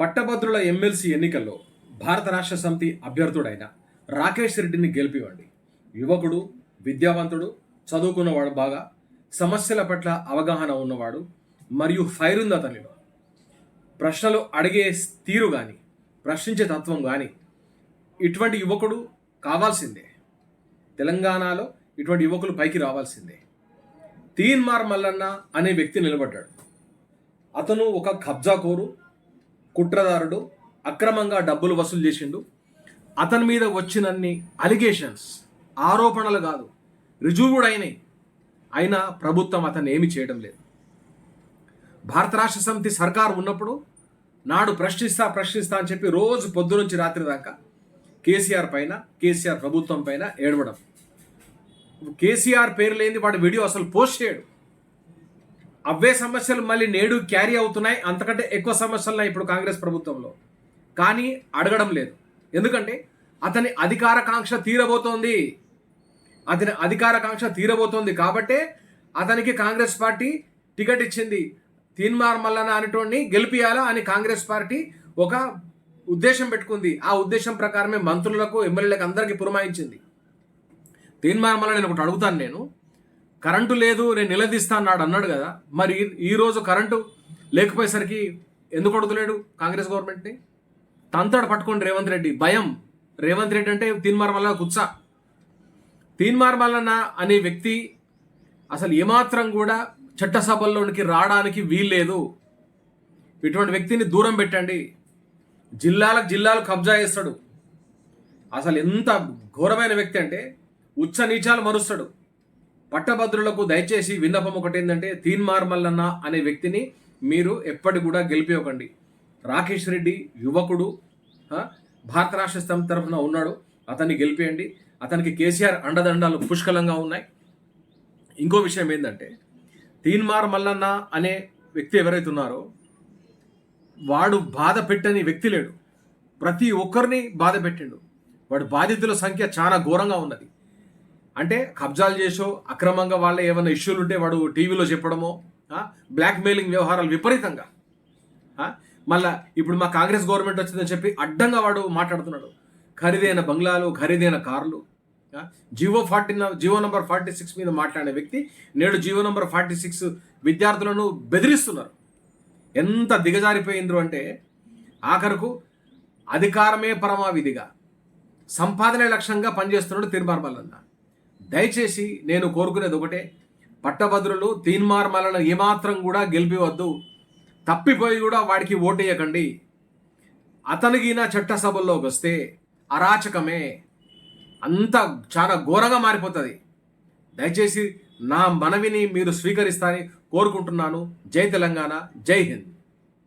పట్టభద్రుల ఎమ్మెల్సీ ఎన్నికల్లో భారత రాష్ట్ర సమితి అభ్యర్థుడైన రాకేష్ రెడ్డిని గెలిపివ్వండి. యువకుడు విద్యావంతుడు చదువుకున్నవాడు బాగా సమస్యల పట్ల అవగాహన ఉన్నవాడు మరియు ఫైర్ ఉంది అతనిలో ప్రశ్నలు అడిగే తీరు కానీ ప్రశ్నించే తత్వం కానీ ఇటువంటి యువకుడు కావాల్సిందే. తెలంగాణలో ఇటువంటి యువకులు పైకి రావాల్సిందే. తీన్మార్ మల్లన్న అనే వ్యక్తి నిలబడ్డాడు. అతను ఒక కబ్జా కోరు కుట్రదారుడు అక్రమంగా డబ్బులు వసూలు చేసిండు. అతని మీద వచ్చినన్ని అలిగేషన్స్ ఆరోపణలు కాదు రుజువుడు అయినాయి అయినా ప్రభుత్వం అతన్ని ఏమి చేయడం లేదు. భారత రాష్ట్ర సమితి సర్కారు ఉన్నప్పుడు నాడు ప్రశ్నిస్తా ప్రశ్నిస్తా అని చెప్పి రోజు పొద్దు నుంచి రాత్రి దాకా కేసీఆర్ పైన కేసీఆర్ ప్రభుత్వం పైన ఏడవడం. కేసీఆర్ పేరు లేని వాడి వీడియో అసలు పోస్ట్ చేయడు. అవే సమస్యలు మళ్ళీ నేడు క్యారీ అవుతున్నాయి. అంతకంటే ఎక్కువ సమస్యలున్నాయి ఇప్పుడు కాంగ్రెస్ ప్రభుత్వంలో. కానీ అడగడం లేదు. ఎందుకంటే అతని అధికారకాంక్ష తీరబోతోంది. అతని అధికారకాంక్ష తీరబోతోంది కాబట్టే అతనికి కాంగ్రెస్ పార్టీ టికెట్ ఇచ్చింది. తీన్మార్ మల్లన అనేటోడిని గెలిపియాలా అని కాంగ్రెస్ పార్టీ ఒక ఉద్దేశం పెట్టుకుంది. ఆ ఉద్దేశం ప్రకారమే మంత్రులకు ఎమ్మెల్యేలకు అందరికీ పురమాయించింది. తీన్మార్ మల్ల నేను ఒకటి అడుగుతాను నేను. కరెంటు లేదు నేను నిలదీస్తా అన్నాడు అన్నాడు కదా. మరి ఈరోజు కరెంటు లేకపోయేసరికి ఎందుకు అడుగుతలేడు కాంగ్రెస్ గవర్నమెంట్ని? తంతాడు పట్టుకోండి రేవంత్ రెడ్డి. భయం. రేవంత్ రెడ్డి అంటే తీన్మార్ మల్ల కుత్స. తీన్మార్ మల్లన్న అనే వ్యక్తి అసలు ఏమాత్రం కూడా చట్టసభల్లోనికి రావడానికి వీల్లేదు. ఇటువంటి వ్యక్తిని దూరం పెట్టండి. జిల్లాలకు జిల్లాలు కబ్జా చేస్తాడు. అసలు ఎంత ఘోరమైన వ్యక్తి అంటే ఉచ్చ నీచాలు మరుస్తాడు. పట్టభద్రులకు దయచేసి విన్నపం ఒకటి ఏంటంటే తీన్మార్ మల్లన్న అనే వ్యక్తిని మీరు ఎప్పటి కూడా గెలిపివ్వకండి రాకేష్ రెడ్డి యువకుడు భారత రాష్ట్ర సమితి తరఫున ఉన్నాడు. అతన్ని గెలిపేయండి. అతనికి కేసీఆర్ అండదండాలు పుష్కలంగా ఉన్నాయి. ఇంకో విషయం ఏంటంటే తీన్మార్ మల్లన్న అనే వ్యక్తి ఎవరైతే ఉన్నారో వాడు బాధ పెట్టని వ్యక్తి లేడు. ప్రతి ఒక్కరిని బాధ పెట్టిండు. వాడు బాధితుల సంఖ్య చాలా ఘోరంగా ఉన్నది. అంటే కబ్జాలు చేసో అక్రమంగా వాళ్ళ ఏమైనా ఇష్యూలు ఉంటే వాడు టీవీలో చెప్పడమో బ్లాక్మెయిలింగ్ వ్యవహారాలు విపరీతంగా. మళ్ళా ఇప్పుడు మా కాంగ్రెస్ గవర్నమెంట్ వచ్చిందని చెప్పి అడ్డంగా వాడు మాట్లాడుతున్నాడు. ఖరీదైన బంగ్లాలు ఖరీదైన కార్లు GO GO forty GO number forty six మీద మాట్లాడే వ్యక్తి నేడు జివో నంబర్ ఫార్టీ సిక్స్ విద్యార్థులను బెదిరిస్తున్నారు. ఎంత దిగజారిపోయిండ్రు అంటే ఆఖరుకు అధికారమే పరమావిధిగా సంపాదనే లక్ష్యంగా పనిచేస్తున్నాడు తీర్మార్మలన్న దయచేసి నేను కోరుకునేది ఒకటే. పట్టభద్రులు తీన్మార్మలను ఏమాత్రం కూడా గెలిపివద్దు. తప్పిపోయి కూడా వాడికి ఓటేయకండి. అతనికైనా చట్టసభల్లోకి వస్తే అరాచకమే. అంత చాలా ఘోరంగా మారిపోతుంది. దయచేసి నా మనవిని మీరు స్వీకరిస్తారని కోరుకుంటున్నాను. జై తెలంగాణ జై హింద్.